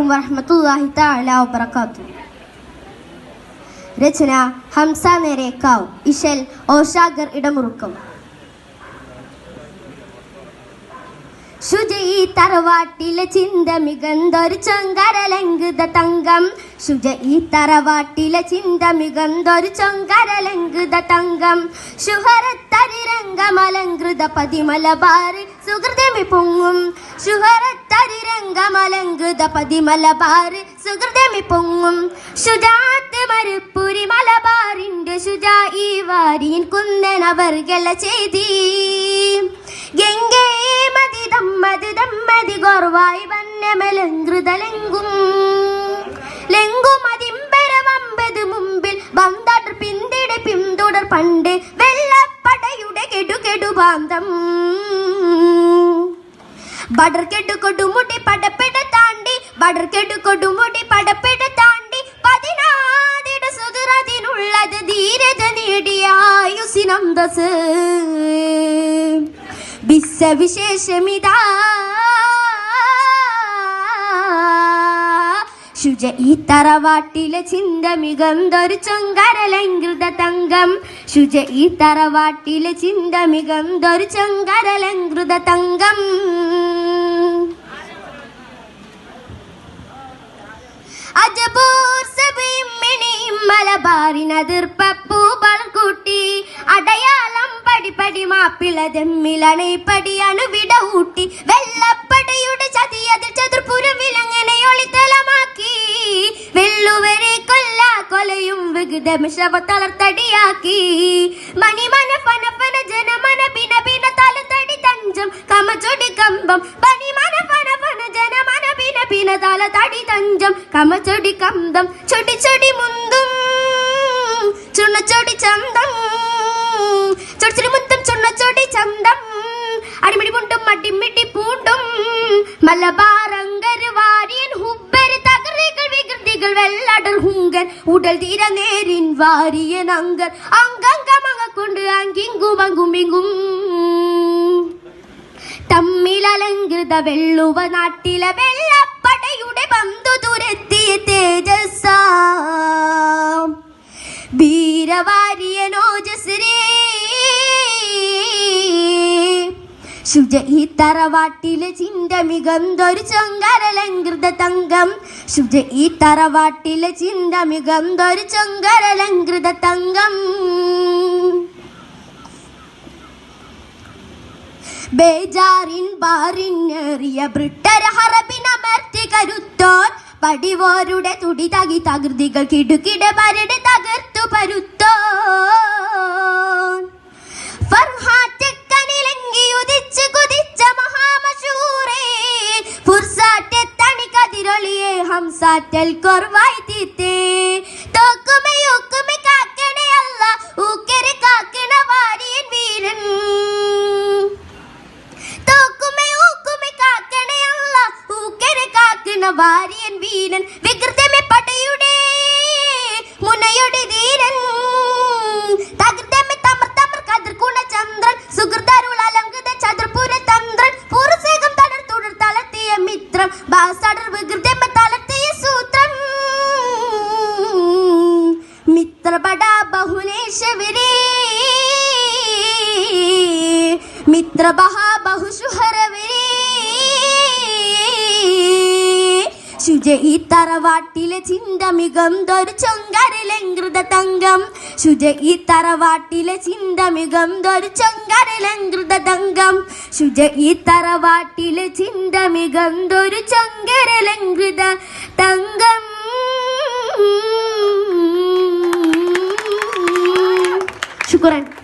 അലൈക്കും വറഹമത്തല്ലാഹി തആല വബറകാത്തു രചന ഹംസ നേരേക്കാവ് ഇഷൽ ഓഷാഗർ ഇടമുറുക്കം. ശുചി തറവാട്ടിലെ ചിന്ത മികന്തൊരു ചൊങ്കരലങ്കിത തങ്കം. ശുച ഈ തറവാട്ടിലെ ചിന്ത മികന്തൊരു ചൊങ്കരലങ്കിത തങ്കം. ശുഹരത്തരിരംഗമലങ്കൃത പതിമലബാറ് സുഹൃതമി പൊങ്ങും. ശുഹരത്തരിരംഗമലങ്കൃത പതിമലബാറ് സുഹൃതമി പൊങ്ങും. ശുജാത്ത് മരുപ്പുരി മലബാറിന്റെ ശുജാ ഈ വാരിൻ കുന്നനവർകള ചെയ്തി. ഗംഗേ മതി ദമ്മതി ദമ്മതി ഗോർവായി വന്നമലങ്കൃതലെങ്കും. ലെങ്കുമതിമ്പരവമ്പത് മുമ്പിൽ ബന്ദടർ പിന്തിടെ പിന്തുടർ പണ്ട് വെള്ളപ്പടയുടെ കെടു കെടു കൊടുമുടി പടപ്പെട താണ്ടി ബടർ കെടു കൊടുമുടി പടപ്പെട താണ്ടി പതിനാതിട സുതുറതിനുള്ളത് ധീരത നേടിയ ആയുസിനന്തസ് വിശ്വവിശേഷമിതാ ശുച ഈ തറവാട്ടിലെ ചിന്ത മികന്തൊരു ചൊങ്കരലങ്കൃത തങ്കം. ശുച ഈ തറവാട്ടിലെ ചിന്ത മികന്തൊരു ചൊങ്കരലങ്കൃത തങ്കം. അജബൂർ അടയാളം പടിപടി മാപ്പിള ദമ്മിലണை അണുവിട വിട ഊട്ടി. വെള്ളപ്പടയുടെ ചതിയതിൽ ചതുർപുരം കൊലയും വിഗുതമിഷവ തളർത്തടിയാക്കി മണിമന ഫനഫന ജനമന പിന പിന തലത്തടി തഞ്ചം. കമചൊടി കമ്പം. പണിമന ഫനഫന ജനമന പിന പിന തല തടി തഞ്ചം. കമചൊടി കമ്പം. ചൊടി ചൊടി മുന്തും. ചുണ്ണച്ചൊടി ചന്തം. ചൊടിച്ചൊടി മുത്തം ചുണ്ണച്ചൊടി ചന്തം. അടിമിടി മുണ്ടും അടിമിടി പൂണ്ടും. മലബാറങ്കർ വെള്ളടർ ഹുങ്കൻ ഉടൽ തീര നേരിൻ വാരിയൻ അങ്കർ അങ്കങ്കമങ്ങ കൊണ്ട് അങ്കിങ്കും അങ്കുമിങ്കും. തമ്മിലലങ്കൃത വെള്ളുവ നാട്ടിലെ വെള്ളപ്പടയുടെ ബന്ധു തുരത്തിയ തേജസ്സാം. വീരവാരിയനോജസ്രേ ശുച തറവാട്ടിലെ ചിന്ത മികന്തൊരു ചൊങ്കരലങ്കൃത തങ്കം. ശുച തറവാട്ടിലെ ചിന്ത മികന്തൊരു ചൊങ്കരലങ്കൃത തങ്കം. ബേജാറിൻ ബാറിനേറിയ ബ്രിട്ടര ഹറബിനമർത്തി കരുത്തോൻ. പടിവോരുടെ തുടി തകി തകൃതികൾ കിടുകിട പരട് തകർത്തു പരുത്തോൻ. ഫർഹാറ്റക്കനിലങ്കി ഹംസാറ്റൽ കൊർവായി തീത്തേ. തോക്കുമേ ഊക്കുമേ കാക്കണേ അല്ല. ഊക്കരെ കാക്കണ വാരിയൻ വീരൻ. തോക്കുമേ ഊക്കുമേ കാക്കണേ അല്ല. ഊക്കരെ കാക്കണ വാരിയൻ വീരൻ. വികൃതമേ പടയുടെ മുനയുടെ ധീരൻ. തകൃതമേ തമർ തമർ കതിർ കുണ ചന്ദ്രൻ. സുഹൃതരുൾ ബഹുനേശവരേ മിത്രബഹ ബഹുശുഹരവരേ ശുച ഈ തറവാട്ടിലെ ചിന്ത മികന്തൊരു ചൊങ്കരലങ്കൃത തങ്കം ശുച ഈ തറവാട്ടിലെ ചിന്ത മികന്തൊരു ചൊങ്കരലങ്കൃത തങ്കം ശുച തറവാട്ടിലെ ചിന്ത മികന്തൊരു ചൊങ്കരലങ്കൃത syukuran.